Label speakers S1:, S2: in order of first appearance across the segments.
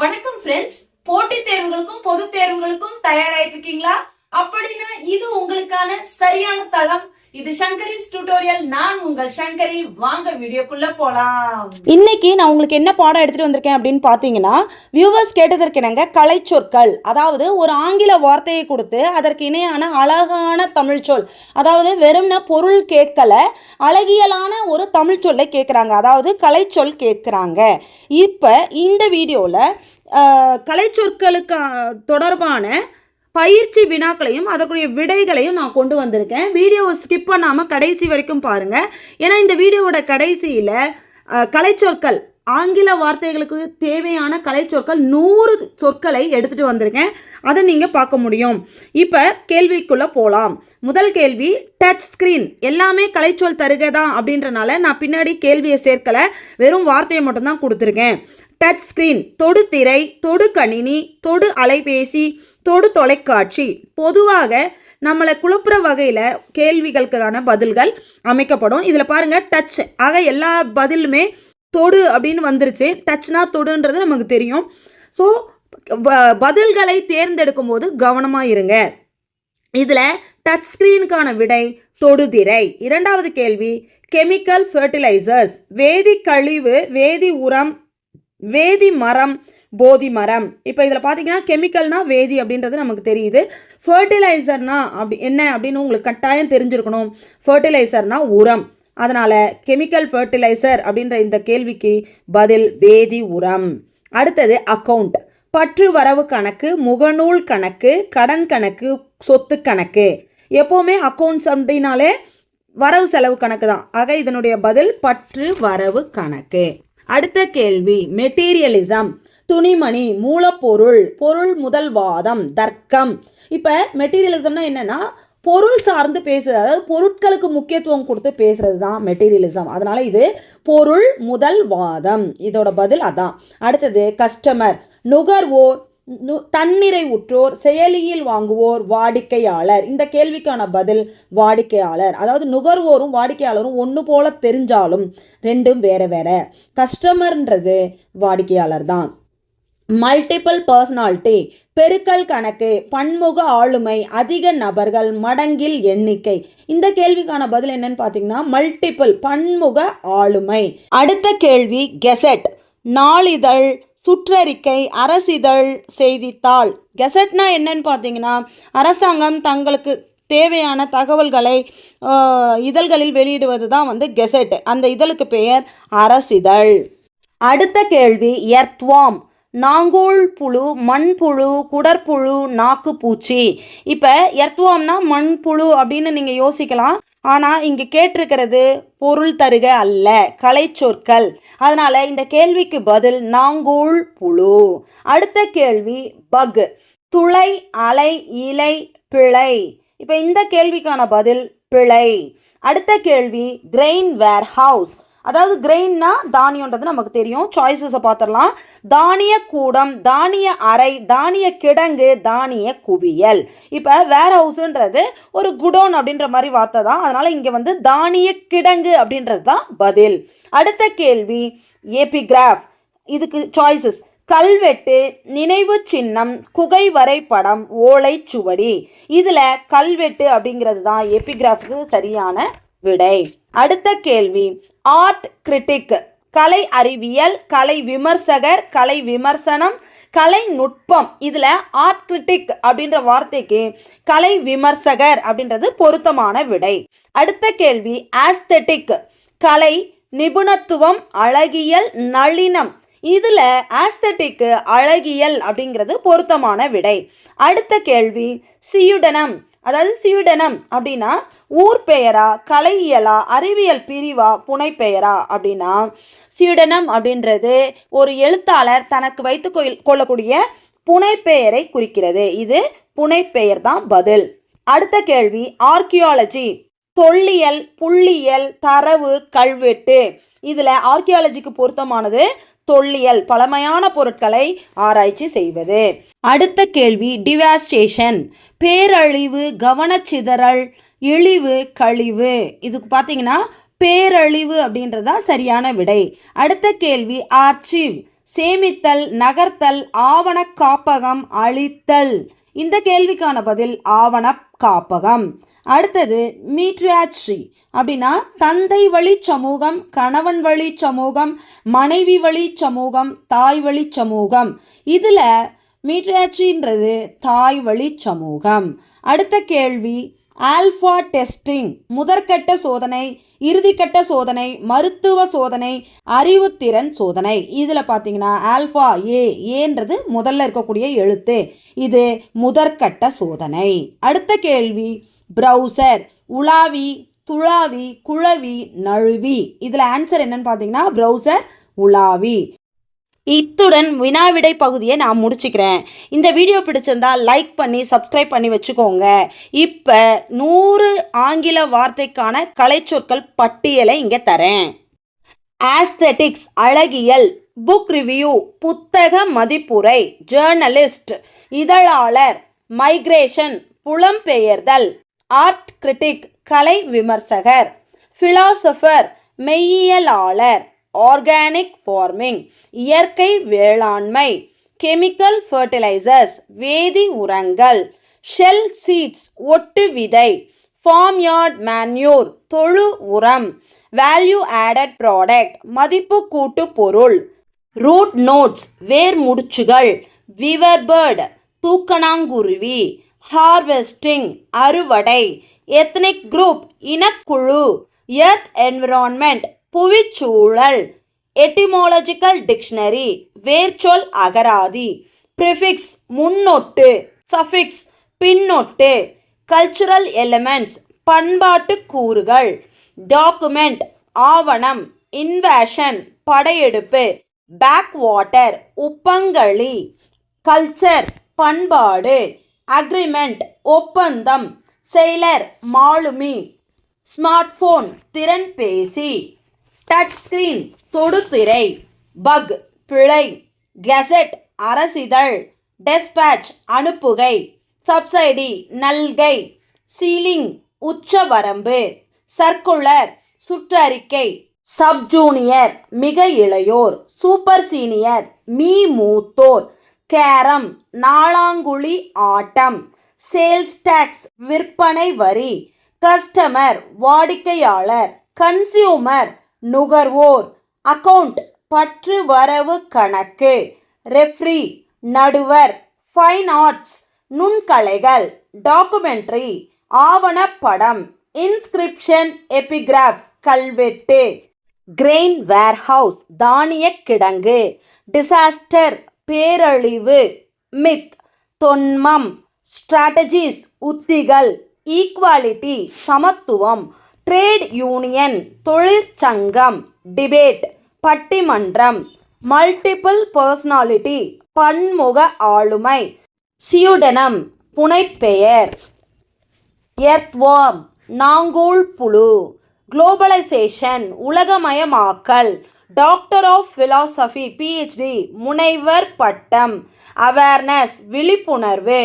S1: வணக்கம் ஃப்ரெண்ட்ஸ் போட்டித் தேர்வுகளுக்கும் பொது தேர்வுகளுக்கும் தயாராயிட்டு இருக்கீங்களா அப்படின்னா இது உங்களுக்கான சரியான தளம். இது சங்கரிஸ் டியூட்டோரியல் நான் உங்கள் சங்கரி. வாங்க வீடியோக்குள்ள போலாம்.
S2: இன்னைக்கு நான் உங்களுக்கு என்ன பாடம் எடுத்துட்டு வந்திருக்கேன் அப்படின்னு பார்த்தீங்கன்னா வியூவர்ஸ் கேட்டதற்கு கலை கலைச்சொற்கள். அதாவது ஒரு ஆங்கில வார்த்தையை கொடுத்து அதற்கு இணையான அழகான தமிழ் சொல். அதாவது வெறும்ன பொருள் கேட்கல அழகியலான ஒரு தமிழ் சொல்லை கேட்குறாங்க. அதாவது கலைச்சொல் கேட்குறாங்க. இப்போ இந்த வீடியோவில் கலை சொற்களுக்கு தொடர்பான பயிற்சி வினாக்களையும் அதற்குரிய விடைகளையும் நான் கொண்டு வந்திருக்கேன். வீடியோவை ஸ்கிப் பண்ணாமல் கடைசி வரைக்கும் பாருங்கள் ஏன்னா இந்த வீடியோவோட கடைசியில் கலைச்சொற்கள் ஆங்கில வார்த்தைகளுக்கு தேவையான கலைச்சொற்கள் நூறு சொற்களை எடுத்துகிட்டு வந்திருக்கேன். அதை நீங்கள் பார்க்க முடியும். இப்போ கேள்விக்குள்ளே போகலாம் முதல் கேள்வி டச் ஸ்க்ரீன் எல்லாமே கலைச்சொல் தருக தான் அப்படின்றனால நான் பின்னாடி கேள்வியை சேர்க்கலை. வெறும் வார்த்தையை மட்டும்தான் கொடுத்துருக்கேன். டச் ஸ்க்ரீன் தொடு திரை தொடு கணினி தொடு அலைபேசி தொடு தொலைக்காட்சி. பொதுவாக நம்மளை குழப்புற வகையில் கேள்விகளுக்கான பதில்கள் அமைக்கப்படும். இதில் பாருங்கள் டச் ஆக எல்லா பதிலுமே தொடு அப்படின்னு வந்துருச்சு. டச்னா தொடுன்றது நமக்கு தெரியும். ஸோ பதில்களை தேர்ந்தெடுக்கும் போது கவனமாக இருங்க. இதில் டச் ஸ்க்ரீனுக்கான விடை தொடுதிரை இரண்டாவது கேள்வி கெமிக்கல் ஃபர்டிலைசர்ஸ் வேதி கழிவு வேதி உரம் வேதி மரம் போதி மரம். இப்போ இதில் பார்த்தீங்கன்னா கெமிக்கல்னா வேதி அப்படின்றது நமக்கு தெரியுது. ஃபர்டிலைசர்னா அப்படி என்ன அப்படின்னு உங்களுக்கு கட்டாயம் தெரிஞ்சிருக்கணும். ஃபர்டிலைசர்னா உரம். அதனால் கெமிக்கல் ஃபர்டிலைசர் அப்படின்ற இந்த கேள்விக்கு பதில் வேதி உரம். அடுத்தது அக்கவுண்ட் பற்று வரவு கணக்கு முகநூல் கணக்கு கடன் கணக்கு சொத்து கணக்கு. எப்போவுமே அக்கௌண்ட்ஸ் அப்படின்னாலே வரவு செலவு கணக்கு தான். ஆக இதனுடைய பதில் பற்று வரவு கணக்கு. அடுத்த கேள்வி மெட்டீரியலிசம் துணிமணி மூலப்பொருள் பொருள் முதல்வாதம் தர்க்கம். இப்போ மெட்டீரியலிசம்னா என்னன்னா பொருள் சார்ந்து பேசுறது அதாவது பொருட்களுக்கு முக்கியத்துவம் கொடுத்து பேசுறது தான் மெட்டீரியலிசம் அதனால் இது பொருள் முதல் வாதம். இதோட பதில் அதான். அடுத்தது கஸ்டமர் நுகர்வோர் நு உற்றோர் செயலியில் வாங்குவோர் வாடிக்கையாளர். இந்த கேள்விக்கான பதில் வாடிக்கையாளர். அதாவது நுகர்வோரும் வாடிக்கையாளரும் ஒன்று போல தெரிஞ்சாலும் ரெண்டும் வேற வேற. கஸ்டமர்ன்றது வாடிக்கையாளர் தான். மல்டிபிள் பர்சனாலிட்டி பெருக்கல் கணக்கு பன்முக ஆளுமை அதிக நபர்கள் மடங்கில் எண்ணிக்கை. இந்த கேள்விக்கான பதில் என்னன்னு பார்த்தீங்கன்னா மல்டிபிள் பன்முக ஆளுமை. அடுத்த கேள்வி கெசட். நாளிதழ் சுற்றறிக்கை அரசிதழ் செய்தித்தாள். கெசட்னா என்னன்னு பார்த்தீங்கன்னா அரசாங்கம் தங்களுக்கு தேவையான தகவல்களை இதழ்களில் வெளியிடுவது தான் வந்து கெசட் அந்த இதழுக்கு பெயர் அரசிதழ். அடுத்த கேள்வி எர்த்வாம். நாங்கோல் புழு மண்புழு குடற்புழு நாக்குப்பூச்சி இப்போ எர்த்வாம்னா மண்புழு அப்படின்னு நீங்கள் யோசிக்கலாம். ஆனால் இங்கே கேட்டிருக்கிறது பொருள் தருக அல்ல கலைச்சொற்கள் அதனால் இந்த கேள்விக்கு பதில் நாங்கோல் புழு. அடுத்த கேள்வி பக் துளை அலை இலை பிழை. இப்போ இந்த கேள்விக்கான பதில் பிழை. அடுத்த கேள்வி கிரெயின் வேர் ஹவுஸ் அதாவது கிரெயின்னா தானியன்றது நமக்கு தெரியும். சாய்ஸஸை பார்த்துடலாம் தானிய கூடம் தானிய அறை தானிய கிடங்கு தானிய குவியல். இப்போ வேர் ஹவுஸுன்றது ஒரு குடோன் அப்படின்ற மாதிரி வார்த்தை தான். அதனால் இங்கே வந்து தானிய கிடங்கு அப்படின்றது தான் பதில். அடுத்த கேள்வி ஏபிகிராஃப் இதுக்கு சாய்ஸஸ் கல்வெட்டு நினைவு சின்னம் குகை வரைபடம் ஓலைச்சுவடி. இதில் கல்வெட்டு அப்படிங்கிறது தான் எபிகிராஃபுக்கு சரியான விடை. அடுத்த கேள்வி. ஆர்ட் கிரிட்டிக் கலை அறிவியல் கலை விமர்சகர் கலை விமர்சனம் கலை நுட்பம். இதில் ஆர்ட் கிரிட்டிக் அப்படின்ற வார்த்தைக்கு கலை விமர்சகர் அப்படின்றது பொருத்தமான விடை. அடுத்த கேள்வி. ஆஸ்தெட்டிக் கலை நிபுணத்துவம் அழகியல் நளினம். இதில் ஆஸ்தட்டிக்கு அழகியல் அப்படிங்கிறது பொருத்தமான விடை. அடுத்த கேள்வி. சியுடனம் அதாவது சுயுடனம் அப்படின்னா ஊர் பெயரா கலையியலா அறிவியல் பிரிவா புனைப்பெயரா அப்படின்னா சுயுடனம் அப்படின்றது ஒரு எழுத்தாளர் தனக்கு வைத்து கொள்- கொள்ளக்கூடிய புனைப்பெயரை குறிக்கிறது. இது புனைப்பெயர் தான் பதில். அடுத்த கேள்வி ஆர்கியாலஜி தொல்லியல் புள்ளியல் தரவு கல்வெட்டு. இதில் ஆர்கியாலஜிக்கு பொருத்தமானது தொல்லியல் பழமையான பொருட்களை ஆராய்ச்சி செய்வது. அடுத்த கேள்வி டிவாஸ்டேஷன் பேரழிவு கவனச்சிதறல் இழிவு கழிவு. இதுக்கு பார்த்தீங்கன்னா பேரழிவு அப்படின்றதா சரியான விடை. அடுத்த கேள்வி ஆர்ச்சிவ் சேமித்தல் நகர்த்தல் ஆவண காப்பகம் அழித்தல். இந்த கேள்விக்கான பதில் ஆவண காப்பகம் அடுத்தது மீட்ரியாட்சி அப்படின்னா தந்தை வழி சமூகம் கணவன் வழி சமூகம் மனைவி வழி சமூகம் தாய் வழி சமூகம். இதில் மீட்ரியாட்சின்றது தாய் வழி சமூகம். அடுத்த கேள்வி ஆல்ஃபா டெஸ்டிங் முதற்கட்ட சோதனை இறுதிக்கட்ட சோதனை மருத்துவ சோதனை அறிவுத்திறன் சோதனை. இதில் பார்த்தீங்கன்னா ஆல்ஃபா ஏ ஏன்றது முதல்ல இருக்கக்கூடிய எழுத்து. இது முதற்கட்ட சோதனை. அடுத்த கேள்வி ப்ரௌசர் உலாவி துளாவி குழவி நழுவி. இதில் ஆன்சர் என்னன்னு பார்த்தீங்கன்னா ப்ரௌசர் உலாவி. இத்துடன் வினாவிடை பகுதியை நான் முடிச்சுக்கிறேன். இந்த வீடியோ பிடிச்சிருந்தா லைக் பண்ணி சப்ஸ்கிரைப் பண்ணி வச்சுக்கோங்க. இப்போ நூறு ஆங்கில வார்த்தைக்கான கலைச்சொற்கள் பட்டியலை இங்கே தரேன். ஆஸ்தெட்டிக்ஸ் அழகியல் புக் ரிவ்யூ புத்தக மதிப்புரை ஜேர்னலிஸ்ட் இதழாளர் மைக்ரேஷன் புலம்பெயர்தல் ஆர்ட் கிரிட்டிக் கலை விமர்சகர் ஃபிலாசபர் மெய்யியலாளர் ஆர்கானிக் ஃபார்மிங் இயற்கை வேளாண்மை கெமிக்கல் ஃபர்டிலைசர்ஸ் வேதி உரங்கள் ஷெல் சீட்ஸ் ஒட்டு விதை ஃபார்ம் யார்ட் மேன்யூர் தொழு உரம் வேல்யூ ஆடட் ப்ராடக்ட் மதிப்பு கூட்டு பொருள் ரூட் நோட்ஸ் வேர் முடிச்சுகள் விவர்பர்ட் தூக்கணாங்குருவி ஹார்வெஸ்டிங் அறுவடை எத்னிக் குரூப் இனக்குழு எர்த் என்விரான்மெண்ட் புவிச்சூழல். எட்டிமாலஜிக்கல் டிக்ஷனரி வேர்ச்சொல் அகராதி. ப்ரிஃபிக்ஸ் முன்னொட்டு. சஃபிக்ஸ் பின்னொட்டு. கல்ச்சுரல் எலிமெண்ட்ஸ் பண்பாட்டு கூறுகள். டாக்குமெண்ட் ஆவணம். இன்வேஷன் படையெடுப்பு. பேக் வாட்டர் உப்பங்களி. கல்ச்சர் பண்பாடு. அக்ரிமெண்ட் ஒப்பந்தம். செயலர் மாலுமி. ஸ்மார்ட் ஃபோன் திறன்பேசி. டச் ஸ்கிரீன் தொடுதிரை பக் பிழை கெசட் அரசிதழ் டெஸ்பேட்ச் அனுப்புகை சப்சைடி நல்கை சீலிங் உச்சவரம்பு சர்க்குலர் சுற்றறிக்கை சப் ஜூனியர் மிக இளையோர் சூப்பர் சீனியர் மீ மூத்தோர் கேரம் நாளாங்குழி ஆட்டம் சேல்ஸ் டேக்ஸ் விற்பனை வரி கஸ்டமர் வாடிக்கையாளர் கன்சியூமர் நுகர்வோர். அக்கவுண்ட் பற்று வரவு கணக்கு. ரெஃப்ரி நடுவர். ஃபைன் ஆர்ட்ஸ் நுண்கலைகள். டாக்குமெண்ட்ரி ஆவணப்படம். இன்ஸ்கிரிப்ஷன் எபிகிராஃப் கல்வெட்டு. கிரெயின் வேர்ஹவுஸ் தானிய கிடங்கு. டிசாஸ்டர் பேரழிவு. மித் தொன்மம். ஸ்ட்ராட்டஜிஸ் உத்திகள். ஈக்வாலிட்டி சமத்துவம். ட்ரேட் யூனியன் தொழிற்சங்கம் டிபேட் பட்டிமன்றம் மல்டிபிள் பர்சனாலிட்டி பன்முக ஆளுமை சியுடனம் புனைப்பெயர். எர்த்வார்ம் நாங்கூல் புழு குளோபலைசேஷன் உலகமயமாக்கல் டாக்டர் ஆஃப் ஃபிலாசபி பிஹெச்டி முனைவர் பட்டம் அவேர்னஸ் விழிப்புணர்வு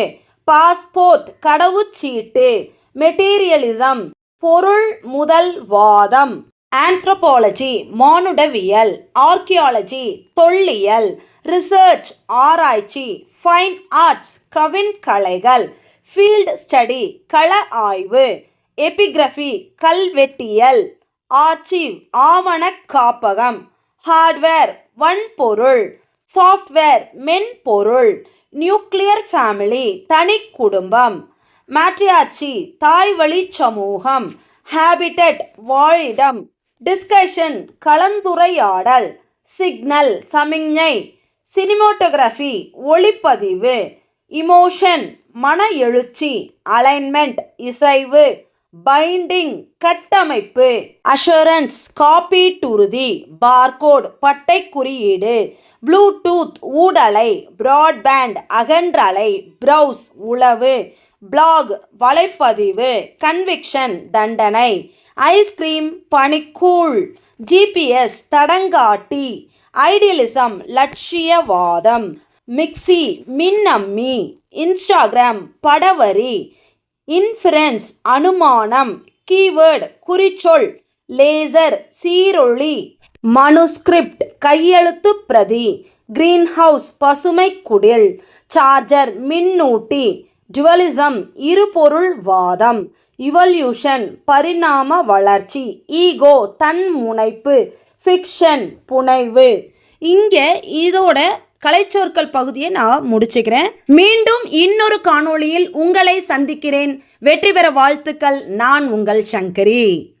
S2: பாஸ்போர்ட் கடவுச்சீட்டு மெட்டீரியலிசம் பொருள் முதல் வாதம். ஆந்த்ரோபாலஜி மானுடவியல் ஆர்கியாலஜி தொல்லியல் ரிசர்ச் ஆராய்ச்சி ஃபைன் ஆர்ட்ஸ் கவின் கலைகள் ஃபீல்ட் ஸ்டடி கள ஆய்வு எபிகிரபி கல்வெட்டியல் ஆர்ச்சிவ் ஆவண காப்பகம் ஹார்ட்வேர் வன்பொருள் சாஃப்ட்வேர் மென்பொருள் நியூக்ளியர் ஃபேமிலி தனி குடும்பம் மேட்ரியாச்சி தாய் வழி சமூகம். ஹேபிட்டட் வாழிடம். டிஸ்கஷன் கலந்துரையாடல். சிக்னல் சமிஞ்ஞை சினிமோட்டோகிராஃபி ஒளிப்பதிவு. இமோஷன் மன எழுச்சி. அலைன்மெண்ட் இசைவு. பைண்டிங் கட்டமைப்பு. அஷூரன்ஸ் காப்பீட்டுறுதி பார்கோட் பட்டை குறியீடு. ப்ளூடூத் ஊடலை. பிராட்பேண்ட் அகன்றலை. ப்ரௌஸ் உளவு. பிளாக் வலைப்பதிவு கன்விக்ஷன் தண்டனை ஐஸ்கிரீம் பனிக்கூழ் ஜிபிஎஸ் தடங்காட்டி ஐடியலிசம் லட்சியவாதம் மிக்சி மின்னம்மி இன்ஸ்டாகிராம் படவரி இன்ஃபரன்ஸ் அனுமானம் கீவேர்டு குறிச்சொல் லேசர் சீரொளி மனுஸ்கிரிப்ட் கையெழுத்து பிரதி கிரீன்ஹவுஸ் பசுமை குடில் சார்ஜர் மின்னூட்டி டுவலிசம் இருபொருள் வாதம் இவல்யூஷன் பரிணாம வளர்ச்சி ஈகோ தன் முனைப்பு ஃபிக்ஷன் புனைவு. இங்கே இதோட கலைச்சொற்கள் பகுதியை நான் முடிச்சுக்கிறேன். மீண்டும் இன்னொரு காணொளியில் உங்களை சந்திக்கிறேன். வெற்றி பெற வாழ்த்துக்கள். நான் உங்கள் சங்கரி.